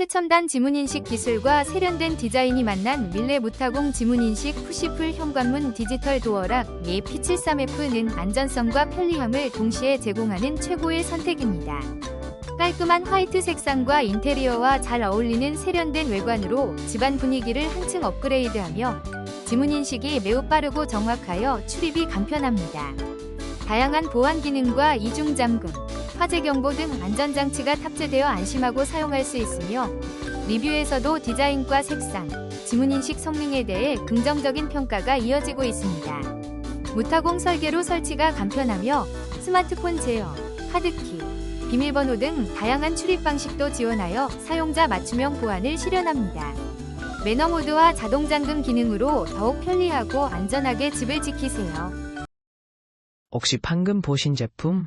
최첨단 지문인식 기술과 세련된 디자인이 만난 밀레 무타공 지문인식 푸시풀 현관문 디지털 도어락 예 P73F는 안전성과 편리함을 동시에 제공하는 최고의 선택입니다. 깔끔한 화이트 색상과 인테리어와 잘 어울리는 세련된 외관으로 집안 분위기를 한층 업그레이드하며 지문인식이 매우 빠르고 정확하여 출입이 간편합니다. 다양한 보안 기능과 이중 잠금, 화재 경보 등 안전장치가 탑재되어 안심하고 사용할 수 있으며 리뷰에서도 디자인과 색상, 지문인식 성능에 대해 긍정적인 평가가 이어지고 있습니다. 무타공 설계로 설치가 간편하며 스마트폰 제어, 하드키, 비밀번호 등 다양한 출입 방식도 지원하여 사용자 맞춤형 보안을 실현합니다. 매너 모드와 자동 잠금 기능으로 더욱 편리하고 안전하게 집을 지키세요. 혹시 방금 보신 제품